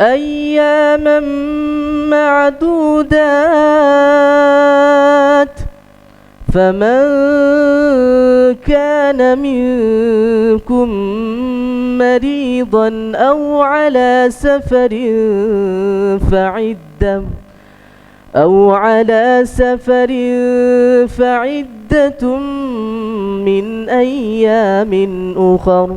أياما معدودات فمن كان منكم مريضا أو على سفر فعدة أو على سفر فعدة من أيام أخر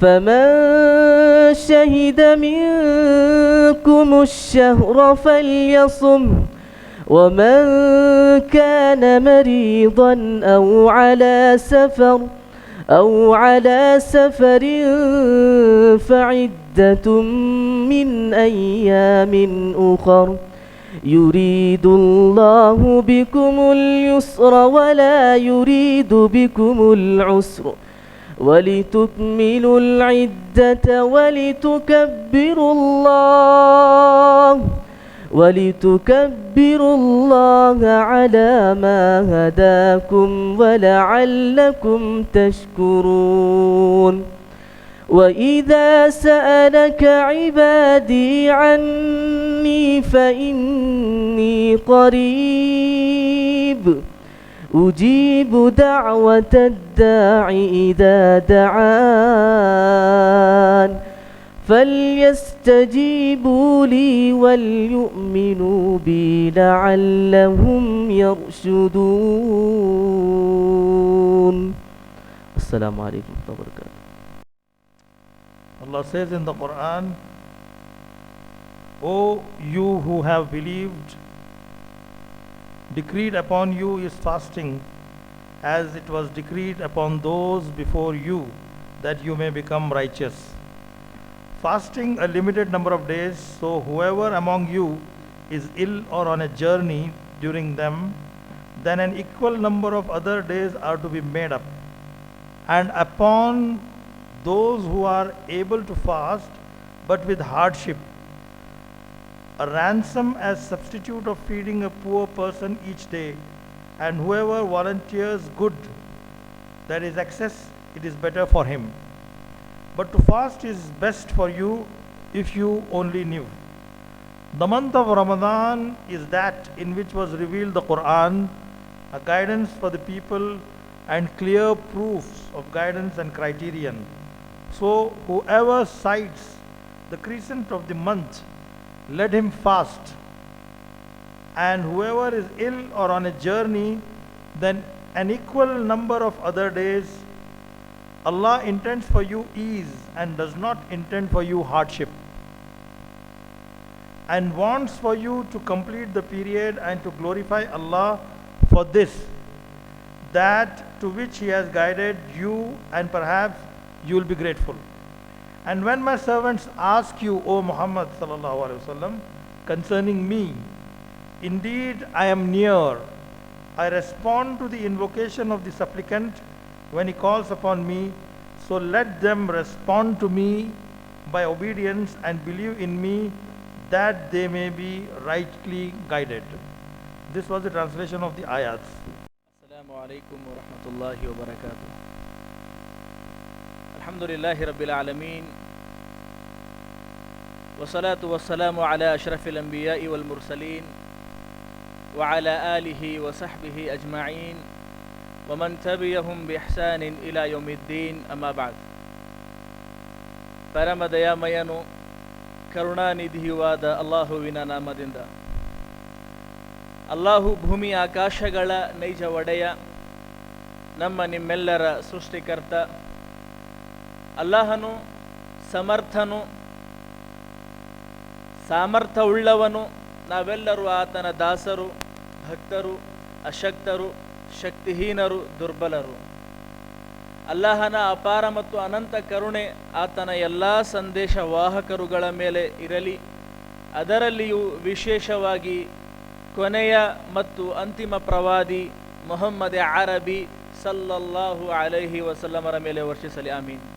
فمن شهد منكم الشهر فليصم ومن كان مريضا أو على سفر أو على سفر فعدة من أيام أخر يريد الله بكم اليسر ولا يريد بكم العسر ولتكملوا العدة ولتكبروا الله ولتكبروا الله على ما هداكم ولعلكم تشكرون وإذا سألك عبادي عني فإني قريب أجيب دعوة الداع إذا دعان فليستجيبوا لي وليؤمنوا بي لعلهم يرشدون. السلام عليكم ورحمة الله وبركاته. Allah says in the Quran, O you who have believed, decreed upon you is fasting as it was decreed upon those before you that you may become righteous. Fasting a limited number of days, so whoever among you is ill or on a journey during them, then an equal number of other days are to be made up. And upon those who are able to fast but with hardship, a ransom as substitute of feeding a poor person each day, and whoever volunteers good, that is excess, it is better for him. But to fast is best for you if you only knew. The month of Ramadan is that in which was revealed the Quran, a guidance for the people and clear proofs of guidance and criterion. So whoever cites the crescent of the month, let him fast. And whoever is ill or on a journey, then an equal number of other days. Allah intends for you ease and does not intend for you hardship. And wants for you to complete the period and to glorify Allah for this, that to which He has guided you, and perhaps you will be grateful. And when my servants ask you, O Muhammad sallallahu alaihi wasallam, concerning me, indeed I am near. I respond to the invocation of the supplicant when he calls upon me. So let them respond to me by obedience and believe in me that they may be rightly guided. This was the translation of the ayats. السلام عليكم ورحمة الله وبركاته الحمد لله رب العالمين والصلاة والسلام على أشرف الأنبياء والمرسلين وعلى آله وصحبه أجمعين ومن تبعهم بإحسان إلى يوم الدين أما بعد ಪರಮ ದಯಾಮಯನು ಕರುಣಾನಿಧಿಯುವಾದ ಅಲ್ಲಾಹುವಿನ ನಾಮದಿಂದ ಅಲ್ಲಾಹು ಭೂಮಿ ಆಕಾಶಗಳ ನೈಜ ಒಡೆಯ ನಮ್ಮ ನಿಮ್ಮೆಲ್ಲರ ಸೃಷ್ಟಿಕರ್ತ ಅಲ್ಲಾಹನು ಸಮರ್ಥನು, ಸಾಮರ್ಥ್ಯವುಳ್ಳವನು. ನಾವೆಲ್ಲರೂ ಆತನ ದಾಸರು, ಭಕ್ತರು, ಅಶಕ್ತರು, ಶಕ್ತಿಹೀನರು, ದುರ್ಬಲರು. ಅಲ್ಲಾಹನ ಅಪಾರ ಮತ್ತು ಅನಂತ ಕರುಣೆ ಆತನ ಎಲ್ಲ ಸಂದೇಶ ವಾಹಕರುಗಳ ಮೇಲೆ ಇರಲಿ. ಅದರಲ್ಲಿಯೂ ವಿಶೇಷವಾಗಿ ಕೊನೆಯ ಮತ್ತು ಅಂತಿಮ ಪ್ರವಾದಿ ಮೊಹಮ್ಮದ್ ಅರಬಿ ಸಲ್ಲಲ್ಲಾಹು ಅಲೈಹಿ ವಸಲ್ಲಮರ ಮೇಲೆ ವರ್ಷಿಸಲಿ ಆಮೀನ್.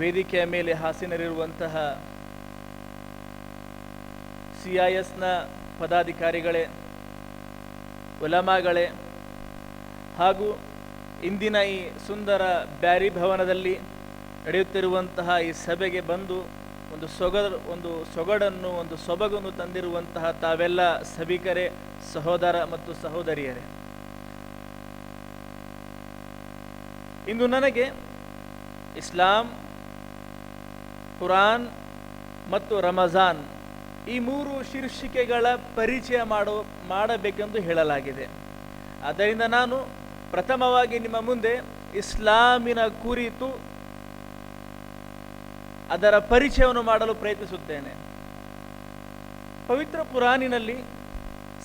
ವೇದಿಕೆಯ ಮೇಲೆ ಹಾಸಿನರಿರುವಂತಹ ಸಿ ಐ ಎಸ್ನ ಪದಾಧಿಕಾರಿಗಳೇ ಉಲಮಾಗಳೇ ಹಾಗೂ ಇಂದಿನ ಈ ಸುಂದರ ಬ್ಯಾರಿ ಭವನದಲ್ಲಿ ನಡೆಯುತ್ತಿರುವಂತಹ ಈ ಸಭೆಗೆ ಬಂದು ಒಂದು ಸೊಗ ಒಂದು ಸೊಗಡನ್ನು, ಒಂದು ಸೊಬಗನ್ನು ತಂದಿರುವಂತಹ ತಾವೆಲ್ಲ ಸಭಿಕರೇ, ಸಹೋದರ ಮತ್ತು ಸಹೋದರಿಯರೇ. ಇಂದು ನನಗೆ ಇಸ್ಲಾಂ ಕುರಾನ್ ಮತ್ತು ರಮಜಾನ್ ಈ ಮೂರು ಶೀರ್ಷಿಕೆಗಳ ಪರಿಚಯ ಮಾಡೋ ಮಾಡಬೇಕೆಂದು ಹೇಳಲಾಗಿದೆ ಆದ್ದರಿಂದ ನಾನು ಪ್ರಥಮವಾಗಿ ನಿಮ್ಮ ಮುಂದೆ ಇಸ್ಲಾಮಿನ ಕುರಿತು ಅದರ ಪರಿಚಯವನ್ನು ಮಾಡಲು ಪ್ರಯತ್ನಿಸುತ್ತೇನೆ ಪವಿತ್ರ ಪುರಾಣಿನಲ್ಲಿ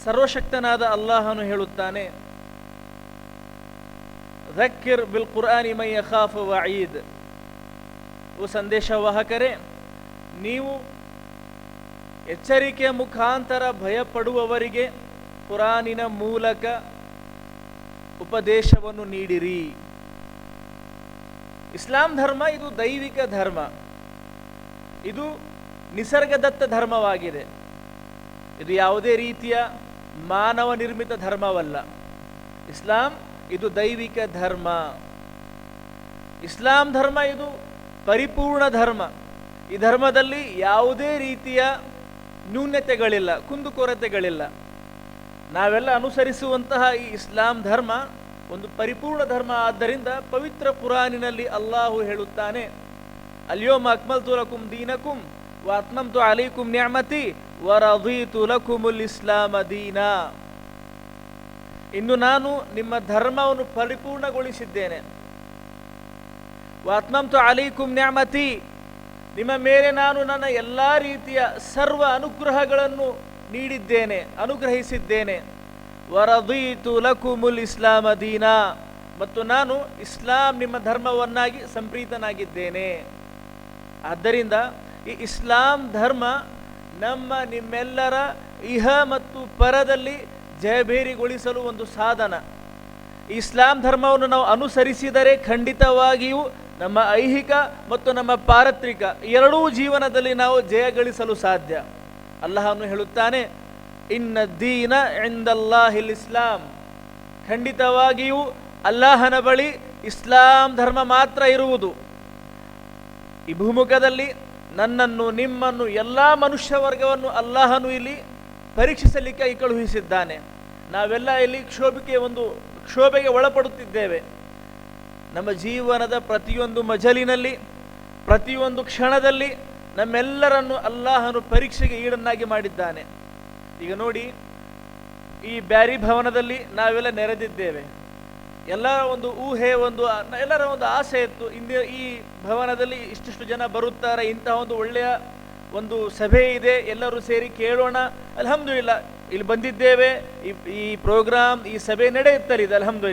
ಸರ್ವಶಕ್ತನಾದ ಅಲ್ಲಾಹನು ಹೇಳುತ್ತಾನೆ ذكر بالقرآن من يخاف وعيد ಓ ಸಂದೇಶವಾಹಕರೇ, ನೀವು ಎಚ್ಚರಿಕೆಯ ಮುಖಾಂತರ ಭಯಪಡುವವರಿಗೆ ಕುರಾನಿನ ಮೂಲಕ ಉಪದೇಶವನ್ನು ನೀಡಿರಿ. ಇಸ್ಲಾಂ ಧರ್ಮ ಇದು ದೈವಿಕ ಧರ್ಮ. ಇದು ನಿಸರ್ಗದತ್ತ ಧರ್ಮವಾಗಿದೆ. ಇದು ಯಾವುದೇ ರೀತಿಯ ಮಾನವ ನಿರ್ಮಿತ ಧರ್ಮವಲ್ಲ. ಇಸ್ಲಾಂ ಇದು ದೈವಿಕ ಧರ್ಮ. ಇಸ್ಲಾಂ ಧರ್ಮ ಇದು ಪರಿಪೂರ್ಣ ಧರ್ಮ. ಈ ಧರ್ಮದಲ್ಲಿ ಯಾವುದೇ ರೀತಿಯ ನ್ಯೂನ್ಯತೆಗಳಿಲ್ಲ ಕುಂದುಕೊರತೆಗಳಿಲ್ಲ. ನಾವೆಲ್ಲ ಅನುಸರಿಸುವಂತಹ ಈ ಇಸ್ಲಾಂ ಧರ್ಮ ಒಂದು ಪರಿಪೂರ್ಣ ಧರ್ಮ. ಆದ್ದರಿಂದ ಪವಿತ್ರ ಕುರಾನಿನಲ್ಲಿ ಅಲ್ಲಾಹು ಹೇಳುತ್ತಾನೆ, ಅಲ್ಯೋಮ ಅಕ್ಮಲ್ ತುಲಕುಂ ದೀನಕುಂ ವಾತ್ಮಂತು ಅಲೀಕುಂ ನ್ಯಾಮತಿ ವರದೀತು ತುಲಕುಮುಲ್ ಇಸ್ಲಾಮ ದೀನಾ. ಇನ್ನು ನಾನು ನಿಮ್ಮ ಧರ್ಮವನ್ನು ಪರಿಪೂರ್ಣಗೊಳಿಸಿದ್ದೇನೆ. ವಾತ್ಮಂತು ಅಲೈಕುಂ ನ್ಯಾಮತಿ ನಿಮ್ಮ ಮೇಲೆ ನಾನು ನನ್ನ ಎಲ್ಲ ರೀತಿಯ ಸರ್ವ ಅನುಗ್ರಹಗಳನ್ನು ನೀಡಿದ್ದೇನೆ, ಅನುಗ್ರಹಿಸಿದ್ದೇನೆ. ವರದೀತು ಲಕುಮುಲ್ ಇಸ್ಲಾಮ ದೀನಾ. ಮತ್ತು ನಾನು ಇಸ್ಲಾಂ ನಿಮ್ಮ ಧರ್ಮವನ್ನಾಗಿ ಸಂಪ್ರೀತನಾಗಿದ್ದೇನೆ. ಆದ್ದರಿಂದ ಈ ಇಸ್ಲಾಂ ಧರ್ಮ ನಮ್ಮ ನಿಮ್ಮೆಲ್ಲರ ಇಹ ಮತ್ತು ಪರದಲ್ಲಿ ಜಯಭೇರಿಗೊಳಿಸಲು ಒಂದು ಸಾಧನ. ಇಸ್ಲಾಂ ಧರ್ಮವನ್ನು ನಾವು ಅನುಸರಿಸಿದರೆ ಖಂಡಿತವಾಗಿಯೂ ನಮ್ಮ ಐಹಿಕ ಮತ್ತು ನಮ್ಮ ಪಾರತ್ರಿಕ ಎರಡೂ ಜೀವನದಲ್ಲಿ ನಾವು ಜಯ ಗಳಿಸಲು ಸಾಧ್ಯ. ಅಲ್ಲಹನು ಹೇಳುತ್ತಾನೆ, ಇನ್ನ ದೀನ ಎಂದಲ್ಲಾಹಿಲ್ ಇಸ್ಲಾಂ. ಖಂಡಿತವಾಗಿಯೂ ಅಲ್ಲಾಹನ ಬಳಿ ಇಸ್ಲಾಂ ಧರ್ಮ ಮಾತ್ರ ಇರುವುದು. ಈ ಭೂಮುಖದಲ್ಲಿ ನನ್ನನ್ನು, ನಿಮ್ಮನ್ನು, ಎಲ್ಲ ಮನುಷ್ಯ ವರ್ಗವನ್ನು ಅಲ್ಲಾಹನು ಇಲ್ಲಿ ಪರೀಕ್ಷಿಸಲಿಕ್ಕೆ ಕಳುಹಿಸಿದ್ದಾನೆ ನಾವೆಲ್ಲ ಇಲ್ಲಿ ಕ್ಷೋಭಿಕೆ ಒಂದು, ಕ್ಷೋಭೆಗೆ ಒಳಪಡುತ್ತಿದ್ದೇವೆ. ನಮ್ಮ ಜೀವನದ ಪ್ರತಿಯೊಂದು ಮಜಲಿನಲ್ಲಿ, ಪ್ರತಿಯೊಂದು ಕ್ಷಣದಲ್ಲಿ ನಮ್ಮೆಲ್ಲರನ್ನು ಅಲ್ಲಾಹನು ಪರೀಕ್ಷೆಗೆ ಈಡನ್ನಾಗಿ ಮಾಡಿದ್ದಾನೆ. ಈಗ ನೋಡಿ, ಈ ಬ್ಯಾರಿ ಭವನದಲ್ಲಿ ನಾವೆಲ್ಲ ನೆರೆದಿದ್ದೇವೆ. ಎಲ್ಲರ ಒಂದು ಊಹೆ, ಒಂದು ಎಲ್ಲರ ಒಂದು ಆಸೆ ಇತ್ತು. ಇಂದಿನ ಈ ಭವನದಲ್ಲಿ ಇಷ್ಟಿಷ್ಟು ಜನ ಬರುತ್ತಾರೆ ಇಂತಹ ಒಂದು ಒಳ್ಳೆಯ ಒಂದು ಸಭೆ ಇದೆ, ಎಲ್ಲರೂ ಸೇರಿ ಕೇಳೋಣ. ಅಲ್ಹಮ್ದುಲಿಲ್ಲ, ಇಲ್ಲಿ ಬಂದಿದ್ದೇವೆ, ಈ ಈ ಪ್ರೋಗ್ರಾಮ್, ಈ ಸಭೆ ನಡೆಯುತ್ತಲಿದೆ ಅಲ್ಹಮ್ದು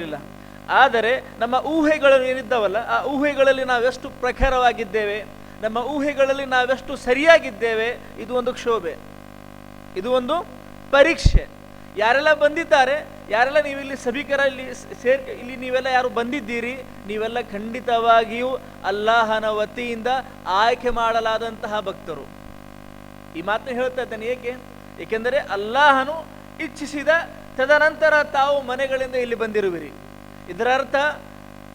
ಆದರೆ ನಮ್ಮ ಊಹೆಗಳು ಏನಿದ್ದಾವಲ್ಲ, ಆ ಊಹೆಗಳಲ್ಲಿ ನಾವೆಷ್ಟು ಪ್ರಖರವಾಗಿದ್ದೇವೆ, ನಮ್ಮ ಊಹೆಗಳಲ್ಲಿ ನಾವೆಷ್ಟು ಸರಿಯಾಗಿದ್ದೇವೆ, ಇದು ಒಂದು ಕ್ಷೋಭೆ, ಇದು ಒಂದು ಪರೀಕ್ಷೆ. ಯಾರೆಲ್ಲ ಬಂದಿದ್ದಾರೆ, ಯಾರೆಲ್ಲ ನೀವು ಇಲ್ಲಿ ಸಭಿಕರ, ಇಲ್ಲಿ ಸೇರ್, ಇಲ್ಲಿ ನೀವೆಲ್ಲ ಯಾರು ಬಂದಿದ್ದೀರಿ, ನೀವೆಲ್ಲ ಖಂಡಿತವಾಗಿಯೂ ಅಲ್ಲಾಹನ ವತಿಯಿಂದ ಆಯ್ಕೆ ಮಾಡಲಾದಂತಹ ಭಕ್ತರು. ಈ ಮಾತನ್ನು ಹೇಳ್ತಾ ಇದ್ದೇನೆ ಏಕೆ? ಏಕೆಂದರೆ ಅಲ್ಲಾಹನು ಇಚ್ಛಿಸಿದ ತದನಂತರ ತಾವು ಮನೆಗಳಿಂದ ಇಲ್ಲಿ ಬಂದಿರುವಿರಿ. ಇದರ ಅರ್ಥ,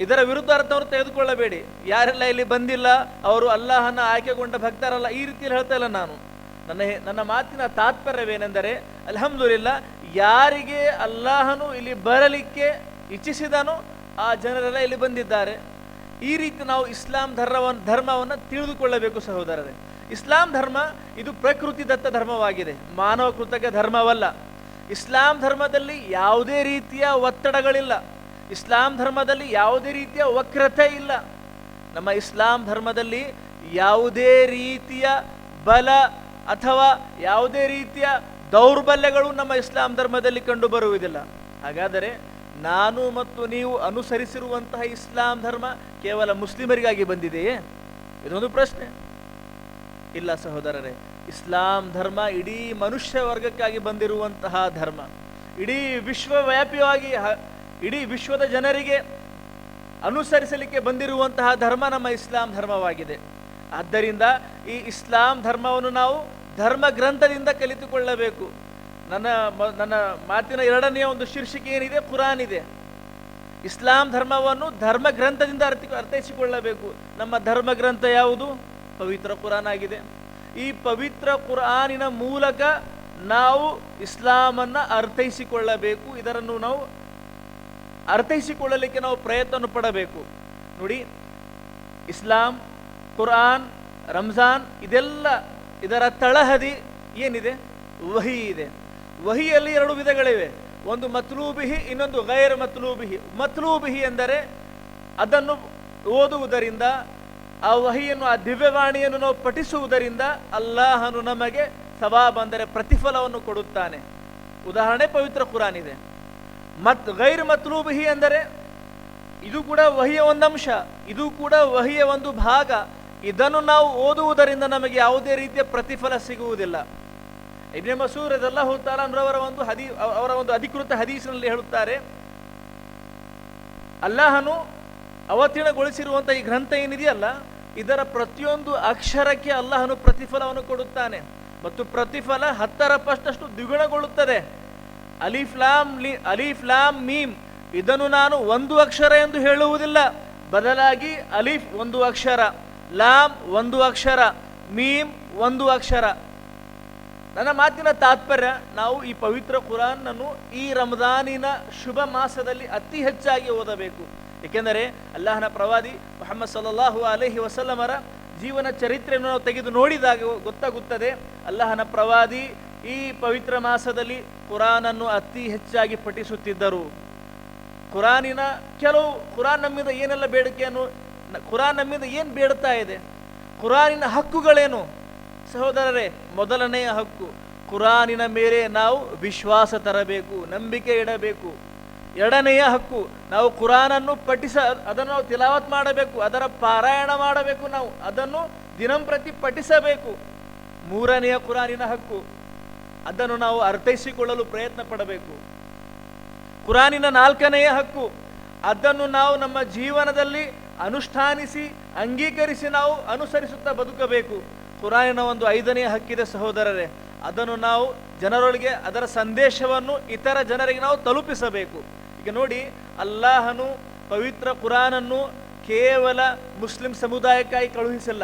ಇದರ ವಿರುದ್ಧ ಅರ್ಥವನ್ನು ತೆಗೆದುಕೊಳ್ಳಬೇಡಿ. ಯಾರೆಲ್ಲ ಇಲ್ಲಿ ಬಂದಿಲ್ಲ, ಅವರು ಅಲ್ಲಾಹನ ಆಯ್ಕೆಗೊಂಡ ಭಕ್ತರಲ್ಲ, ಈ ರೀತಿಯಲ್ಲಿ ಹೇಳ್ತಾ ಇಲ್ಲ ನಾನು. ನನ್ನ ನನ್ನ ಮಾತಿನ ತಾತ್ಪರ್ಯವೇನೆಂದರೆ, ಅಲ್ಹಮ್ದುಲಿಲ್ಲ, ಯಾರಿಗೆ ಅಲ್ಲಾಹನು ಇಲ್ಲಿ ಬರಲಿಕ್ಕೆ ಇಚ್ಛಿಸಿದನೋ, ಆ ಜನರೆಲ್ಲ ಇಲ್ಲಿ ಬಂದಿದ್ದಾರೆ. ಈ ರೀತಿ ನಾವು ಇಸ್ಲಾಂ ಧರ್ಮವನ್ನು ಧರ್ಮವನ್ನು ತಿಳಿದುಕೊಳ್ಳಬೇಕು ಸಹೋದರರೇ. ಇಸ್ಲಾಂ ಧರ್ಮ, ಇದು ಪ್ರಕೃತಿ ದತ್ತ ಧರ್ಮವಾಗಿದೆ. ಮಾನವ ಕೃತಕ ಧರ್ಮವಲ್ಲ. ಇಸ್ಲಾಂ ಧರ್ಮದಲ್ಲಿ ಯಾವುದೇ ರೀತಿಯ ಒತ್ತಡಗಳಿಲ್ಲ. ಇಸ್ಲಾಂ ಧರ್ಮದಲ್ಲಿ ಯಾವುದೇ ರೀತಿಯ ವಕ್ರತೆ ಇಲ್ಲ. ನಮ್ಮ ಇಸ್ಲಾಂ ಧರ್ಮದಲ್ಲಿ ಯಾವುದೇ ರೀತಿಯ ಬಲ ಅಥವಾ ಯಾವುದೇ ರೀತಿಯ ದೌರ್ಬಲ್ಯಗಳು ನಮ್ಮ ಇಸ್ಲಾಂ ಧರ್ಮದಲ್ಲಿ ಕಂಡು ಬರುವುದಿಲ್ಲ. ಹಾಗಾದರೆ ನಾನು ಮತ್ತು ನೀವು ಅನುಸರಿಸಿರುವಂತಹ ಇಸ್ಲಾಂ ಧರ್ಮ ಕೇವಲ ಮುಸ್ಲಿಮರಿಗಾಗಿ ಬಂದಿದೆಯೇ? ಇದೊಂದು ಪ್ರಶ್ನೆ. ಇಲ್ಲ ಸಹೋದರರೇ, ಇಸ್ಲಾಂ ಧರ್ಮ ಇಡೀ ಮನುಷ್ಯ ವರ್ಗಕ್ಕಾಗಿ ಬಂದಿರುವಂತಹ ಧರ್ಮ. ಇಡೀ ವಿಶ್ವವ್ಯಾಪಿಯಾಗಿ ಇಡೀ ವಿಶ್ವದ ಜನರಿಗೆ ಅನುಸರಿಸಲಿಕ್ಕೆ ಬಂದಿರುವಂತಹ ಧರ್ಮ ನಮ್ಮ ಇಸ್ಲಾಂ ಧರ್ಮವಾಗಿದೆ. ಆದ್ದರಿಂದ ಈ ಇಸ್ಲಾಂ ಧರ್ಮವನ್ನು ನಾವು ಧರ್ಮ ಗ್ರಂಥದಿಂದ ಕಲಿತುಕೊಳ್ಳಬೇಕು. ನನ್ನ ನನ್ನ ಮಾತಿನ ಎರಡನೆಯ ಒಂದು ಶೀರ್ಷಿಕೆ ಏನಿದೆ? ಕುರಾನ್ ಇದೆ. ಇಸ್ಲಾಂ ಧರ್ಮವನ್ನು ಧರ್ಮ ಗ್ರಂಥದಿಂದ ಅರ್ಥ, ಅರ್ಥೈಸಿಕೊಳ್ಳಬೇಕು. ನಮ್ಮ ಧರ್ಮ ಗ್ರಂಥ ಯಾವುದು? ಪವಿತ್ರ ಕುರಾನ್ ಆಗಿದೆ. ಈ ಪವಿತ್ರ ಕುರಾನಿನ ಮೂಲಕ ನಾವು ಇಸ್ಲಾಮನ್ನು ಅರ್ಥೈಸಿಕೊಳ್ಳಬೇಕು. ಇದರನ್ನು ನಾವು ಅರ್ಥೈಸಿಕೊಳ್ಳಲಿಕ್ಕೆ ನಾವು ಪ್ರಯತ್ನ ಪಡಬೇಕು. ನೋಡಿ, ಇಸ್ಲಾಂ ಕುರಾನ್ ರಂಜಾನ್ ಇದೆಲ್ಲ ಇದರ ತಳಹದಿ ಏನಿದೆ? ವಹಿ ಇದೆ. ವಹಿಯಲ್ಲಿ ಎರಡು ವಿಧಗಳಿವೆ. ಒಂದು ಮತ್ಲೂಬಿಹಿ, ಇನ್ನೊಂದು ಗೈರ್ ಮತ್ಲೂಬಿಹಿ. ಮತ್ಲೂಬಿಹಿ ಎಂದರೆ ಅದನ್ನು ಓದುವುದರಿಂದ, ಆ ವಹಿಯನ್ನು, ಆ ದಿವ್ಯವಾಣಿಯನ್ನು ನಾವು ಪಠಿಸುವುದರಿಂದ ಅಲ್ಲಾಹನು ನಮಗೆ ಸವಾಬ್ ಅಂದರೆ ಪ್ರತಿಫಲವನ್ನು ಕೊಡುತ್ತಾನೆ. ಉದಾಹರಣೆ ಪವಿತ್ರ ಕುರಾನ್ ಇದೆ. ಮತ್ ಗೈರ್ ಮತ್ಲೂಬಿಹಿ ಅಂದರೆ ಇದು ಕೂಡ ವಹಿಯ ಒಂದಂಶ, ಇದು ಕೂಡ ವಹಿಯ ಒಂದು ಭಾಗ. ಇದನ್ನು ನಾವು ಓದುವುದರಿಂದ ನಮಗೆ ಯಾವುದೇ ರೀತಿಯ ಪ್ರತಿಫಲ ಸಿಗುವುದಿಲ್ಲ. ಇಬ್ನೆ ಮಸೂರ್ ಅಂದ್ರೆ ಅವರ ಒಂದು ಹದಿ, ಅವರ ಒಂದು ಅಧಿಕೃತ ಹದೀಸಿನಲ್ಲಿ ಹೇಳುತ್ತಾರೆ, ಅಲ್ಲಾಹನು ಅವತೀರ್ಣಗೊಳಿಸಿರುವಂತಹ ಈ ಗ್ರಂಥ ಏನಿದೆಯಲ್ಲ, ಇದರ ಪ್ರತಿಯೊಂದು ಅಕ್ಷರಕ್ಕೆ ಅಲ್ಲಾಹನು ಪ್ರತಿಫಲವನ್ನು ಕೊಡುತ್ತಾನೆ. ಮತ್ತು ಪ್ರತಿಫಲ ಹತ್ತರ ಪಷ್ಟಷ್ಟು ದ್ವಿಗುಣಗೊಳ್ಳುತ್ತದೆ. ಅಲಿಫ್ಲಾಮ್ ಲಿ ಅಲಿಫ್ಲಾಮ್ ಮೀಮ್. ಇದನ್ನು ನಾನು ಒಂದು ಅಕ್ಷರ ಎಂದು ಹೇಳುವುದಿಲ್ಲ. ಬದಲಾಗಿ ಅಲಿಫ್ ಒಂದು ಅಕ್ಷರ, ಲಾಮ್ ಒಂದು ಅಕ್ಷರ, ಮೀಮ್ ಒಂದು ಅಕ್ಷರ. ನನ್ನ ಮಾತಿನ ತಾತ್ಪರ್ಯ, ನಾವು ಈ ಪವಿತ್ರ ಕುರಾನ್ನನ್ನು ಈ ರಮದಾನಿನ ಶುಭ ಮಾಸದಲ್ಲಿ ಅತಿ ಹೆಚ್ಚಾಗಿ ಓದಬೇಕು. ಏಕೆಂದರೆ ಅಲ್ಲಾಹನ ಪ್ರವಾದಿ ಮೊಹಮ್ಮದ್ ಸಲ್ಲಲ್ಲಾಹು ಅಲೈಹಿ ವಸಲ್ಲಮರ ಜೀವನ ಚರಿತ್ರೆಯನ್ನು ನಾವು ತೆಗೆದು ನೋಡಿದಾಗ ಗೊತ್ತಾಗುತ್ತದೆ, ಅಲ್ಲಾಹನ ಪ್ರವಾದಿ ಈ ಪವಿತ್ರ ಮಾಸದಲ್ಲಿ ಕುರಾನನ್ನು ಅತಿ ಹೆಚ್ಚಾಗಿ ಪಠಿಸುತ್ತಿದ್ದರು. ಕುರಾನಿನ ಕೆಲವು, ಕುರಾನ್ ನಮ್ಮಿಂದ ಏನೆಲ್ಲ ಬೇಡಿಕೆಯನ್ನು, ಕುರಾನ್ ನಮ್ಮಿಂದ ಏನು ಬೇಡ್ತಾ ಇದೆ? ಕುರಾನಿನ ಹಕ್ಕುಗಳೇನು? ಸಹೋದರರೇ, ಮೊದಲನೆಯ ಹಕ್ಕು, ಕುರಾನಿನ ಮೇಲೆ ನಾವು ವಿಶ್ವಾಸ ತರಬೇಕು, ನಂಬಿಕೆ ಇಡಬೇಕು. ಎರಡನೆಯ ಹಕ್ಕು, ನಾವು ಕುರಾನನ್ನು ಪಠಿಸ, ಅದನ್ನು ನಾವು ತಿಲಾವತ್ ಮಾಡಬೇಕು, ಅದರ ಪಾರಾಯಣ ಮಾಡಬೇಕು ನಾವು, ಅದನ್ನು ದಿನಂಪ್ರತಿ ಪಠಿಸಬೇಕು. ಮೂರನೆಯ ಕುರಾನಿನ ಹಕ್ಕು ಅದನ್ನು ನಾವು ಅರ್ಥೈಸಿಕೊಳ್ಳಲು ಪ್ರಯತ್ನ ಪಡಬೇಕು. ಕುರಾನಿನ ನಾಲ್ಕನೆಯ ಹಕ್ಕು, ಅದನ್ನು ನಾವು ನಮ್ಮ ಜೀವನದಲ್ಲಿ ಅನುಷ್ಠಾನಿಸಿ, ಅಂಗೀಕರಿಸಿ ನಾವು ಅನುಸರಿಸುತ್ತಾ ಬದುಕಬೇಕು. ಕುರಾನಿನ ಒಂದು ಐದನೆಯ ಹಕ್ಕಿದೆ ಸಹೋದರರೇ, ಅದನ್ನು ನಾವು ಜನರೊಳಗೆ ಅದರ ಸಂದೇಶವನ್ನು ಇತರ ಜನರಿಗೆ ನಾವು ತಲುಪಿಸಬೇಕು. ಈಗ ನೋಡಿ, ಅಲ್ಲಾಹನು ಪವಿತ್ರ ಕುರಾನನ್ನು ಕೇವಲ ಮುಸ್ಲಿಂ ಸಮುದಾಯಕ್ಕಾಗಿ ಕಳುಹಿಸಿಲ್ಲ.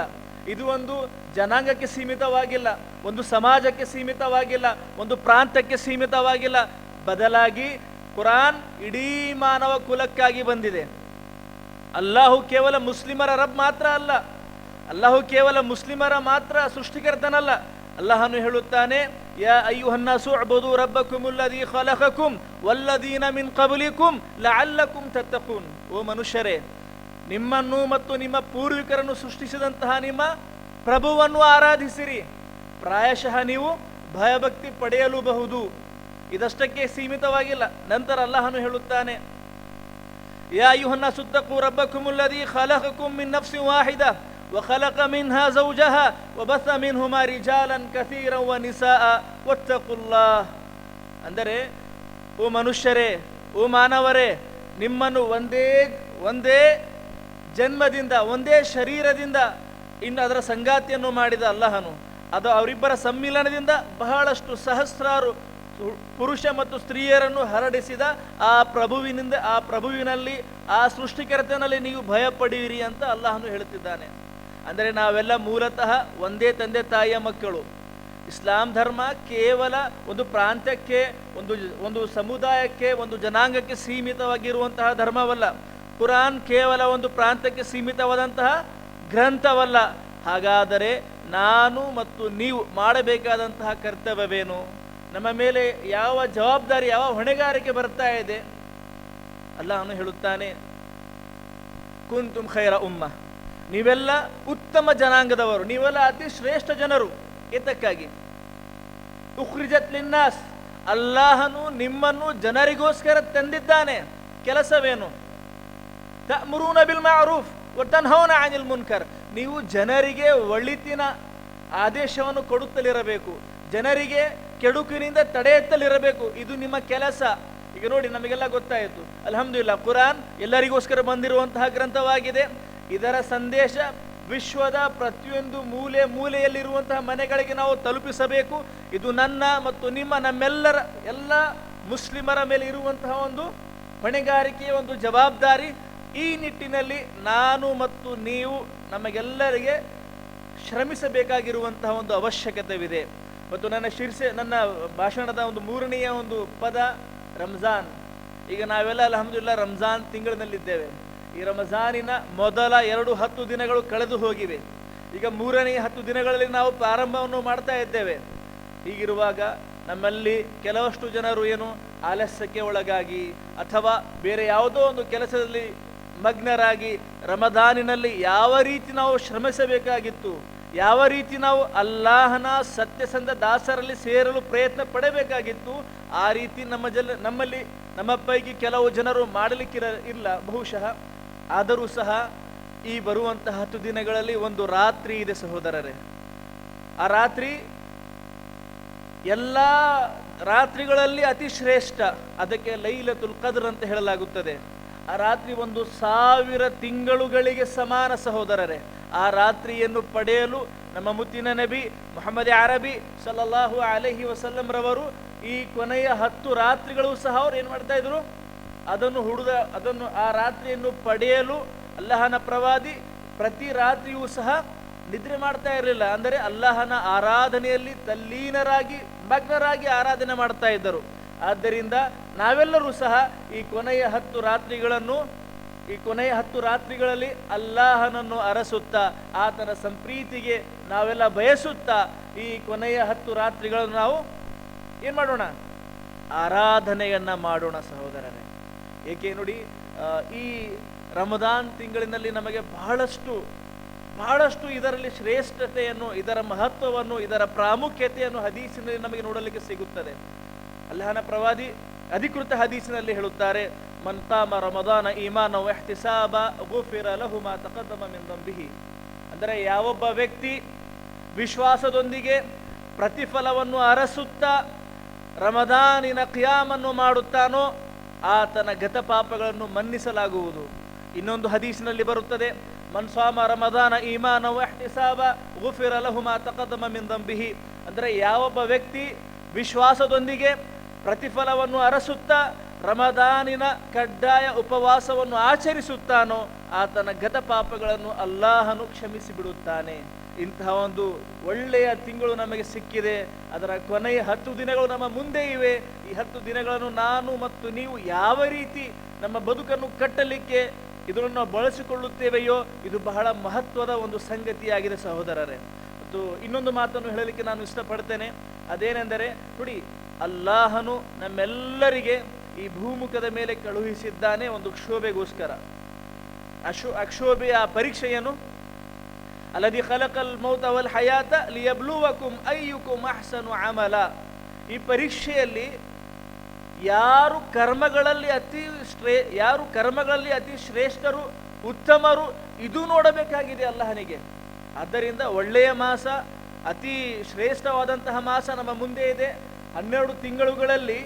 ಇದು ಒಂದು ಜನಾಂಗಕ್ಕೆ ಸೀಮಿತವಾಗಿಲ್ಲ, ಒಂದು ಸಮಾಜಕ್ಕೆ ಸೀಮಿತವಾಗಿಲ್ಲ, ಒಂದು ಪ್ರಾಂತಕ್ಕೆ ಸೀಮಿತವಾಗಿಲ್ಲ. ಬದಲಾಗಿ ಕುರಾನ್ ಇಡೀ ಮಾನವ ಕುಲಕ್ಕಾಗಿ ಬಂದಿದೆ. ಅಲ್ಲಾಹು ಕೇವಲ ಮುಸ್ಲಿಮರ ರಬ್ ಮಾತ್ರ ಅಲ್ಲ, ಅಲ್ಲಾಹು ಕೇವಲ ಮುಸ್ಲಿಮರ ಮಾತ್ರ ಸೃಷ್ಟಿಕರ್ತನಲ್ಲ. ಅಲ್ಲಾಹನು ಹೇಳುತ್ತಾನೆ, ಯಾ ಅಯ್ಯುಹನ್ನಾಸು ಅಬದು ರಬ್ಬಕುಮುಲ್ಲದಿ ಖಲಖಕುಂ ವಲ್ಲದೀನ ಮಿನ್ ಕಬುಲಿಕುಂ ಲಅಲ್ಲಕುಂ ತತ್ತಕುನ್. ಓ ಮನುಷ್ಯರೇ, ನಿಮ್ಮನ್ನು ಮತ್ತು ನಿಮ್ಮ ಪೂರ್ವಿಕರನ್ನು ಸೃಷ್ಟಿಸಿದಂತಹ ನಿಮ್ಮ ಪ್ರಭುವನ್ನು ಆರಾಧಿಸಿರಿ ಪ್ರಾಯಶಃ ನೀವು ಭಯಭಕ್ತಿ ಪಡೆಯಲೂಬಹುದು ಇದಷ್ಟಕ್ಕೆ ಸೀಮಿತವಾಗಿಲ್ಲ ನಂತರ ಅಲ್ಲಾಹನು ಹೇಳುತ್ತಾನೆ يا أيها الناس اتقوا ربكم الذي خلقكم من نفس واحدة وخلق منها زوجها وبث منهما رجالا كثيرا ونساء واتقوا الله ಅಂದರೆ ಓ ಮನುಷ್ಯರೇ ಓ ಮಾನವರೇ ನಿಮ್ಮನ್ನು ಒಂದೇ ಒಂದೇ ಜನ್ಮದಿಂದ ಒಂದೇ ಶರೀರದಿಂದ ಇನ್ನು ಅದರ ಸಂಗಾತಿಯನ್ನು ಮಾಡಿದ ಅಲ್ಲಹನು. ಅದು ಅವರಿಬ್ಬರ ಸಮ್ಮಿಲನದಿಂದ ಬಹಳಷ್ಟು ಸಹಸ್ರಾರು ಪುರುಷ ಮತ್ತು ಸ್ತ್ರೀಯರನ್ನು ಹರಡಿಸಿದ ಆ ಪ್ರಭುವಿನಿಂದ, ಆ ಪ್ರಭುವಿನಲ್ಲಿ, ಆ ಸೃಷ್ಟಿಕರ್ತನಲ್ಲಿ ನೀವು ಭಯ ಪಡೆಯಿರಿ ಅಂತ ಅಲ್ಲಾಹನು ಹೇಳುತ್ತಿದ್ದಾನೆ. ಅಂದರೆ ನಾವೆಲ್ಲ ಮೂಲತಃ ಒಂದೇ ತಂದೆ ತಾಯಿಯ ಮಕ್ಕಳು. ಇಸ್ಲಾಂ ಧರ್ಮ ಕೇವಲ ಒಂದು ಪ್ರಾಂತ್ಯಕ್ಕೆ, ಒಂದು ಒಂದು ಸಮುದಾಯಕ್ಕೆ, ಒಂದು ಜನಾಂಗಕ್ಕೆ ಸೀಮಿತವಾಗಿರುವಂತಹ ಧರ್ಮವಲ್ಲ. ಕುರಾನ್ ಕೇವಲ ಒಂದು ಪ್ರಾಂತ್ಯಕ್ಕೆ ಸೀಮಿತವಾದಂತಹ ಗ್ರಂಥವಲ್ಲ. ಹಾಗಾದರೆ ನಾನು ಮತ್ತು ನೀವು ಮಾಡಬೇಕಾದಂತಹ ಕರ್ತವ್ಯವೇನು? ನಮ್ಮ ಮೇಲೆ ಯಾವ ಜವಾಬ್ದಾರಿ, ಯಾವ ಹೊಣೆಗಾರಿಕೆ ಬರ್ತಾ ಇದೆ? ಅಲ್ಲಾಹನು ಹೇಳುತ್ತಾನೆ, ಕುಂತುಂ ಖೈರ ಉಮ್ಮ. ನೀವೆಲ್ಲ ಉತ್ತಮ ಜನಾಂಗದವರು, ನೀವೆಲ್ಲ ಅತಿ ಶ್ರೇಷ್ಠ ಜನರು. ಇದಕ್ಕಾಗಿ ಉಖ್ರಿಜತ್ ಲಿನ್ನಾಸ್. ಅಲ್ಲಾಹನು ನಿಮ್ಮನ್ನು ಜನರಿಗೋಸ್ಕರ ತಂದಿದ್ದಾನೆ. ಕೆಲಸವೇನು? ಬಿಲ್ ಮಾರೂಫ್. ವತನ್ಹೌನ ಅನಿಲ್ ಮುನ್ಕರ್. ನೀವು ಜನರಿಗೆ ಒಳಿತಿನ ಆದೇಶವನ್ನು ಕೊಡುತ್ತಲಿರಬೇಕು. ಜನರಿಗೆ ಕೆಡುಕಿನಿಂದ ತಡೆಯುತ್ತಲಿರಬೇಕು. ಇದು ನಿಮ್ಮ ಕೆಲಸ. ಈಗ ನೋಡಿ, ನಮಗೆಲ್ಲ ಗೊತ್ತಾಯಿತು. ಅಲ್ಹಮ್ದುಲಿಲ್ಲ, ಕುರಾನ್ ಎಲ್ಲರಿಗೋಸ್ಕರ ಬಂದಿರುವಂತಹ ಗ್ರಂಥವಾಗಿದೆ. ಇದರ ಸಂದೇಶ ವಿಶ್ವದ ಪ್ರತಿಯೊಂದು ಮೂಲೆ ಮೂಲೆಯಲ್ಲಿರುವಂತಹ ಮನೆಗಳಿಗೆ ನಾವು ತಲುಪಿಸಬೇಕು. ಇದು ನನ್ನ ಮತ್ತು ನಿಮ್ಮ ನಮ್ಮೆಲ್ಲರ, ಎಲ್ಲ ಮುಸ್ಲಿಮರ ಮೇಲೆ ಇರುವಂತಹ ಒಂದು ಹೊಣೆಗಾರಿಕೆಯ ಒಂದು ಜವಾಬ್ದಾರಿ. ಈ ನಿಟ್ಟಿನಲ್ಲಿ ನಾನು ಮತ್ತು ನೀವು ನಮಗೆಲ್ಲರಿಗೆ ಶ್ರಮಿಸಬೇಕಾಗಿರುವಂತಹ ಒಂದು ಅವಶ್ಯಕತೆವಿದೆ. ಮತ್ತು ನನ್ನ ಶೀರ್ಷೆ ನನ್ನ ಭಾಷಣದ ಒಂದು ಮೂರನೆಯ ಒಂದು ಪದ ರಂಜಾನ್. ಈಗ ನಾವೆಲ್ಲ ಅಲಹಮ್ದುಲ್ಲ ರಂಜಾನ್ ತಿಂಗಳಿನಲ್ಲಿದ್ದೇವೆ ಈ ರಂಜಾನಿನ ಮೊದಲ ಎರಡು ಹತ್ತು ದಿನಗಳು ಕಳೆದು ಹೋಗಿವೆ. ಈಗ ಮೂರನೆಯ ಹತ್ತು ದಿನಗಳಲ್ಲಿ ನಾವು ಪ್ರಾರಂಭವನ್ನು ಮಾಡ್ತಾ ಇದ್ದೇವೆ. ಹೀಗಿರುವಾಗ ನಮ್ಮಲ್ಲಿ ಕೆಲವಷ್ಟು ಜನರು ಏನು ಆಲಸ್ಯಕ್ಕೆ ಒಳಗಾಗಿ ಅಥವಾ ಬೇರೆ ಯಾವುದೋ ಒಂದು ಕೆಲಸದಲ್ಲಿ ಮಗ್ನರಾಗಿ ರಮದಾನಿನಲ್ಲಿ ಯಾವ ರೀತಿ ನಾವು ಶ್ರಮಿಸಬೇಕಾಗಿತ್ತು, ಯಾವ ರೀತಿ ನಾವು ಅಲ್ಲಾಹನ ಸತ್ಯಸಂಧ ದಾಸರಲ್ಲಿ ಸೇರಲು ಪ್ರಯತ್ನ ಪಡಬೇಕಾಗಿತ್ತು, ಆ ರೀತಿ ನಮ್ಮ ಜಲ ನಮ್ಮಲ್ಲಿ, ನಮ್ಮ ಪೈಕಿ ಕೆಲವು ಜನರು ಮಾಡಲಿಕ್ಕಿರ, ಇಲ್ಲ. ಬಹುಶಃ ಆದರೂ ಸಹ ಈ ಬರುವಂತಹ ಹತ್ತು ದಿನಗಳಲ್ಲಿ ಒಂದು ರಾತ್ರಿ ಇದೆ ಸಹೋದರರೇ. ಆ ರಾತ್ರಿ ಎಲ್ಲ ರಾತ್ರಿಗಳಲ್ಲಿ ಅತಿ ಶ್ರೇಷ್ಠ ಅದಕ್ಕೆ ಲೈಲತುಲ್ ಕದ್ರ್ ಅಂತ ಹೇಳಲಾಗುತ್ತದೆ. ಆ ರಾತ್ರಿ ಒಂದು ಸಾವಿರ ತಿಂಗಳುಗಳಿಗೆ ಸಮಾನ ಸಹೋದರರೇ. ಆ ರಾತ್ರಿಯನ್ನು ಪಡೆಯಲು ನಮ್ಮ ಮುತ್ತಿನ ನಬಿ ಮೊಹಮ್ಮದ್ ಅರಬಿ ಸಲ್ಲಲ್ಲಾಹು ಅಲಹಿ ವಸಲ್ಲಂ ರವರು ಈ ಕೊನೆಯ ಹತ್ತು ರಾತ್ರಿಗಳು ಸಹ ಅವ್ರು ಏನು ಮಾಡ್ತಾ ಇದ್ರು? ಅದನ್ನು ಹುಡುಗ ಅದನ್ನು ಆ ರಾತ್ರಿಯನ್ನು ಪಡೆಯಲು ಅಲ್ಲಹನ ಪ್ರವಾದಿ ಪ್ರತಿ ರಾತ್ರಿಯೂ ಸಹ ನಿದ್ರೆ ಮಾಡ್ತಾ ಇರಲಿಲ್ಲ. ಅಂದರೆ ಅಲ್ಲಹನ ಆರಾಧನೆಯಲ್ಲಿ ತಲ್ಲೀನರಾಗಿ, ಮಗ್ನರಾಗಿ ಆರಾಧನೆ ಮಾಡ್ತಾ ಇದ್ದರು. ಆದ್ದರಿಂದ ನಾವೆಲ್ಲರೂ ಸಹ ಈ ಕೊನೆಯ ಹತ್ತು ರಾತ್ರಿಗಳನ್ನು, ಈ ಕೊನೆಯ ಹತ್ತು ರಾತ್ರಿಗಳಲ್ಲಿ ಅಲ್ಲಾಹನನ್ನು ಅರಸುತ್ತಾ, ಆತನ ಸಂಪ್ರೀತಿಗೆ ನಾವೆಲ್ಲ ಬಯಸುತ್ತಾ ಈ ಕೊನೆಯ ಹತ್ತು ರಾತ್ರಿಗಳನ್ನು ನಾವು ಏನ್ ಮಾಡೋಣ? ಆರಾಧನೆಯನ್ನ ಮಾಡೋಣ ಸಹೋದರರೇ. ಏಕೆ ನೋಡಿ ಈ ರಮದಾನ್ ತಿಂಗಳಿನಲ್ಲಿ ನಮಗೆ ಬಹಳಷ್ಟು ಬಹಳಷ್ಟು ಇದರಲ್ಲಿ ಶ್ರೇಷ್ಠತೆಯನ್ನು, ಇದರ ಮಹತ್ವವನ್ನು, ಇದರ ಪ್ರಾಮುಖ್ಯತೆಯನ್ನು ಹದೀಸಿನಲ್ಲಿ ನಮಗೆ ನೋಡಲಿಕ್ಕೆ ಸಿಗುತ್ತದೆ. ಅಲ್ಲಾಹನ ಪ್ರವಾದಿ ಅಧಿಕೃತ ಹದೀಸಿನಲ್ಲಿ ಹೇಳುತ್ತಾರೆ ಮಂತಾಮ ರಮದಾನ ಈಮಾನ ಎಹ್ತಿಸಾಬ ಗುಫಿರ ಲಹು ಮಾ ತಕದ್ದಮ ಮಿನ್ ದಂಬಿಹಿ. ಅಂದರೆ ಯಾವೊಬ್ಬ ವ್ಯಕ್ತಿ ವಿಶ್ವಾಸದೊಂದಿಗೆ ಪ್ರತಿಫಲವನ್ನು ಅರಸುತ್ತಾ ರಮದಾನಿನ ಕ್ಯಾಮನ್ನು ಮಾಡುತ್ತಾನೋ, ಆತನ ಗತ ಪಾಪಗಳನ್ನು ಮನ್ನಿಸಲಾಗುವುದು. ಇನ್ನೊಂದು ಹದೀಸಿನಲ್ಲಿ ಬರುತ್ತದೆ ಮನ್ಸಾಮ ರಮದಾನ ಈಮಾನ ಎಹ್ತಿಸಾಬ ಗುಫಿರ ಲಹು ಮಾ ತಕದ್ದಮ ಮಿನ್ ದಂಬಿಹಿ. ಅಂದರೆ ಯಾವೊಬ್ಬ ವ್ಯಕ್ತಿ ವಿಶ್ವಾಸದೊಂದಿಗೆ ಪ್ರತಿಫಲವನ್ನು ಅರಸುತ್ತಾ ರಮದಾನಿನ ಕಡ್ಡಾಯ ಉಪವಾಸವನ್ನು ಆಚರಿಸುತ್ತಾನೋ ಆತನ ಗತ ಪಾಪಗಳನ್ನು ಅಲ್ಲಾಹನು ಕ್ಷಮಿಸಿ ಬಿಡುತ್ತಾನೆ ಇಂತಹ ಒಂದು ಒಳ್ಳೆಯ ತಿಂಗಳು ನಮಗೆ ಸಿಕ್ಕಿದೆ. ಅದರ ಕೊನೆಯ ಹತ್ತು ದಿನಗಳು ನಮ್ಮ ಮುಂದೆ ಇವೆ. ಈ ಹತ್ತು ದಿನಗಳನ್ನು ನಾನು ಮತ್ತು ನೀವು ಯಾವ ರೀತಿ ನಮ್ಮ ಬದುಕನ್ನು ಕಟ್ಟಲಿಕ್ಕೆ ಇದನ್ನು ಬಳಸಿಕೊಳ್ಳುತ್ತೇವೆಯೋ ಇದು ಬಹಳ ಮಹತ್ವದ ಒಂದು ಸಂಗತಿಯಾಗಿದೆ ಸಹೋದರರೇ. ಮತ್ತು ಇನ್ನೊಂದು ಮಾತನ್ನು ಹೇಳಲಿಕ್ಕೆ ನಾನು ಇಷ್ಟಪಡ್ತೇನೆ. ಅದೇನೆಂದರೆ, ನೋಡಿ ಅಲ್ಲಾಹನು ನಮ್ಮೆಲ್ಲರಿಗೆ ಈ ಭೂಮುಖದ ಮೇಲೆ ಕಳುಹಿಸಿದ್ದಾನೆ ಒಂದು ಕ್ಷೋಭೆಗೋಸ್ಕರ. ಅಶೋ, ಅಕ್ಷೋಭೆಯ ಪರೀಕ್ಷೆಯನ್ನು ಅಲ್ಲದಿ ಖಲಕಲ್ ಮೌತ ಅವಲ್ ಹಯಾತ ಲಿಯಬ್ಲುವಕುಂ ಅಯ್ಯುಕುಂ ಅಹ್ಸನು ಅಮಲ. ಈ ಪರೀಕ್ಷೆಯಲ್ಲಿ ಯಾರು ಕರ್ಮಗಳಲ್ಲಿ ಅತಿ ಶ್ರೇ, ಯಾರು ಕರ್ಮಗಳಲ್ಲಿ ಅತಿ ಶ್ರೇಷ್ಠರು, ಉತ್ತಮರು, ಇದು ನೋಡಬೇಕಾಗಿದೆ ಅಲ್ಲಹನಿಗೆ. ಆದ್ದರಿಂದ ಒಳ್ಳೆಯ ಮಾಸ, ಅತಿ ಶ್ರೇಷ್ಠವಾದಂತಹ ಮಾಸ ನಮ್ಮ ಮುಂದೆ ಇದೆ. ಹನ್ನೆರಡು ತಿಂಗಳುಗಳಲ್ಲಿ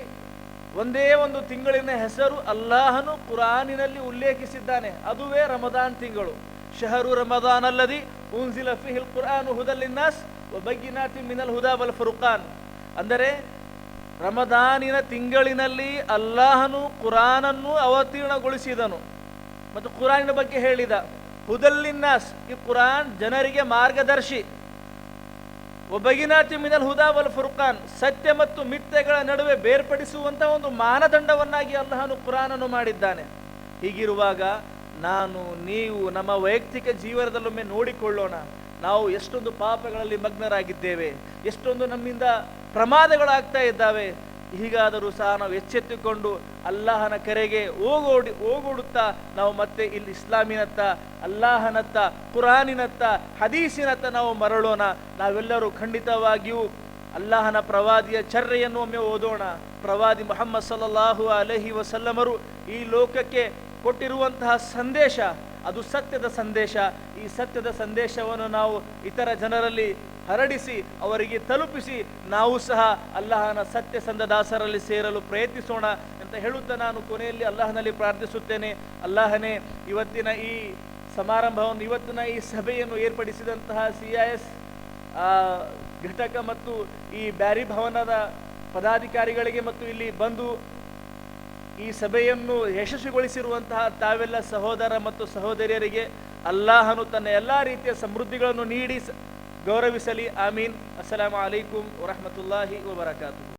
ಒಂದೇ ಒಂದು ತಿಂಗಳಿನ ಹೆಸರು ಅಲ್ಲಾಹನು ಕುರಾನಿನಲ್ಲಿ ಉಲ್ಲೇಖಿಸಿದ್ದಾನೆ. ಅದುವೇ ರಮದಾನ್ ತಿಂಗಳು. ಶಹರು ರಮದಾನ್ ಅಲ್ಲದಿ ಉನ್ಸಿಲ ಫಿಹಿಲ್ ಕುರಾನ್ ಹುದಲ್ಲಿನ್ನಾಸ್ ಒಬಗ್ಗಿನಾತಿ ಮಿನಲ್ ಹುದಾ ಬಲ್ ಫುರ್ಖಾನ್. ಅಂದರೆ ರಮದಾನಿನ ತಿಂಗಳಿನಲ್ಲಿ ಅಲ್ಲಾಹನು ಕುರಾನನ್ನು ಅವತೀರ್ಣಗೊಳಿಸಿದನು. ಮತ್ತು ಕುರಾನಿನ ಬಗ್ಗೆ ಹೇಳಿದ ಹುದಲ್ಲಿನ್ನಾಸ್ ಈ ಕುರಾನ್ ಜನರಿಗೆ ಮಾರ್ಗದರ್ಶಿ. ಒಬಗಿನಾತಿ ಮಿನಲ್ ಹುದಾ ವಲ್ ಫುರ್ಖಾನ್ ಸತ್ಯ ಮತ್ತು ಮಿಥ್ಯೆಗಳ ನಡುವೆ ಬೇರ್ಪಡಿಸುವಂತಹ ಒಂದು ಮಾನದಂಡವನ್ನಾಗಿ ಅಲ್ಲಹನು ಕುರಾನನ್ನು ಮಾಡಿದ್ದಾನೆ. ಹೀಗಿರುವಾಗ ನಾನು, ನೀವು ನಮ್ಮ ವೈಯಕ್ತಿಕ ಜೀವನದಲ್ಲೊಮ್ಮೆ ನೋಡಿಕೊಳ್ಳೋಣ. ನಾವು ಎಷ್ಟೊಂದು ಪಾಪಗಳಲ್ಲಿ ಮಗ್ನರಾಗಿದ್ದೇವೆ, ಎಷ್ಟೊಂದು ನಮ್ಮಿಂದ ಪ್ರಮಾದಗಳಾಗ್ತಾ ಇದ್ದಾವೆ ಹೀಗಾದರೂ ಸಹ ನಾವು ಎಚ್ಚೆತ್ತುಕೊಂಡು ಅಲ್ಲಾಹನ ಕರೆಗೆ ಓಗೋಡಿ ಓಗೋಡುತ್ತಾ ನಾವು ಮತ್ತೆ ಇಲ್ಲಿ ಇಸ್ಲಾಮಿನತ್ತ, ಅಲ್ಲಾಹನತ್ತ, ಕುರಾನಿನತ್ತ, ಹದೀಸಿನತ್ತ ನಾವು ಮರಳೋಣ. ನಾವೆಲ್ಲರೂ ಖಂಡಿತವಾಗಿಯೂ ಅಲ್ಲಾಹನ ಪ್ರವಾದಿಯ ಚರ್ರೆಯನ್ನು ಒಮ್ಮೆ ಓದೋಣ. ಪ್ರವಾದಿ ಮೊಹಮ್ಮದ್ ಸಲ್ಲಲ್ಲಾಹು ಅಲಹಿ ವಸಲ್ಲಮರು ಈ ಲೋಕಕ್ಕೆ ಕೊಟ್ಟಿರುವಂತಹ ಸಂದೇಶ, ಅದು ಸತ್ಯದ ಸಂದೇಶ. ಈ ಸತ್ಯದ ಸಂದೇಶವನ್ನು ನಾವು ಇತರ ಜನರಲ್ಲಿ ಹರಡಿಸಿ, ಅವರಿಗೆ ತಲುಪಿಸಿ, ನಾವು ಸಹ ಅಲ್ಲಾಹನ ಸತ್ಯ ದಾಸರಲ್ಲಿ ಸೇರಲು ಪ್ರಯತ್ನಿಸೋಣ ಅಂತ ಹೇಳುತ್ತಾ ನಾನು ಕೊನೆಯಲ್ಲಿ ಅಲ್ಲಾಹನಲ್ಲಿ ಪ್ರಾರ್ಥಿಸುತ್ತೇನೆ. ಅಲ್ಲಾಹನೇ, ಇವತ್ತಿನ ಈ ಸಮಾರಂಭವನ್ನು, ಇವತ್ತಿನ ಈ ಸಭೆಯನ್ನು ಏರ್ಪಡಿಸಿದಂತಹ ಸಿ ಐ ಎಸ್ ಘಟಕ ಮತ್ತು ಈ ಬ್ಯಾರಿ ಭವನದ ಪದಾಧಿಕಾರಿಗಳಿಗೆ ಮತ್ತು ಇಲ್ಲಿ ಬಂದು ಈ ಸಭೆಯನ್ನು ಯಶಸ್ವಿಗೊಳಿಸಿರುವಂತಹ ತಾವೆಲ್ಲ ಸಹೋದರ ಮತ್ತು ಸಹೋದರಿಯರಿಗೆ, ಅಲ್ಲಾಹನು ತನ್ನ ಎಲ್ಲ ರೀತಿಯ ಸಮೃದ್ಧಿಗಳನ್ನು ನೀಡಿ ಗೌರವಿಸಲಿ ಆಮೀನ್ ಅಸ್ಸಲಾಮು ಅಲೈಕುಂ ವರಹಮತುಲ್ಲಾಹಿ ವಬರಕಾತು